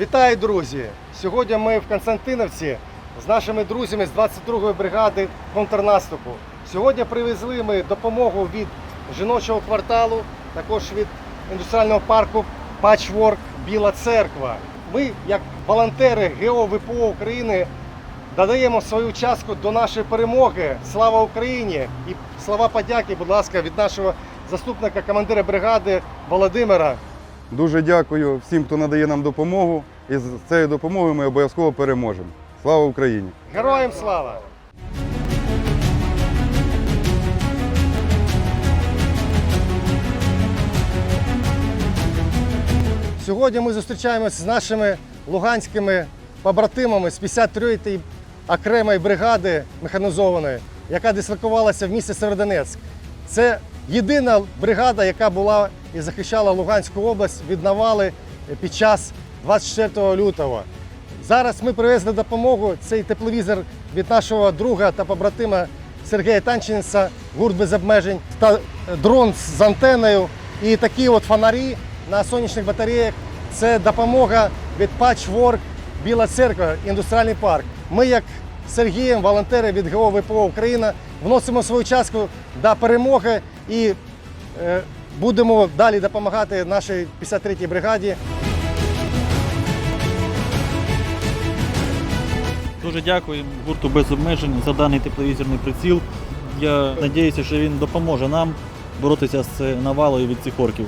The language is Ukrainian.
Вітаю, друзі! Сьогодні ми в Константиновці з нашими друзями з 22-ї бригади контрнаступу. Сьогодні привезли ми допомогу від жіночого кварталу, також від індустріального парку Патчворк Біла Церква. Ми, як волонтери ГО ВПО України, додаємо свою частку до нашої перемоги. Слава Україні! І слова подяки, будь ласка, від нашого заступника командира бригади Володимира. Дуже дякую всім, хто надає нам допомогу. І з цією допомогою ми обов'язково переможемо. Слава Україні! Героям слава! Сьогодні ми зустрічаємося з нашими луганськими побратимами з 53-ї окремої бригади механізованої, яка дислокувалася в місті Северодонецьк. Це єдина бригада, яка була і захищала Луганську область від навали під час 24 лютого. Зараз ми привезли допомогу. Цей тепловізор від нашого друга та побратима Сергія Танченця, гурт без обмежень, та е, дрон з антеною. І такі от фонарі на сонячних батареях. Це допомога від Patchwork Біла Церква, індустріальний парк. Ми, як Сергієм, волонтери від ГО ВПО Україна, вносимо свою частку до перемоги і е, будемо далі допомагати нашій 53-й бригаді. Дуже дякую гурту без обмежень за даний тепловізорний приціл. Я сподіваюся, що він допоможе нам боротися з навалою від цих орків.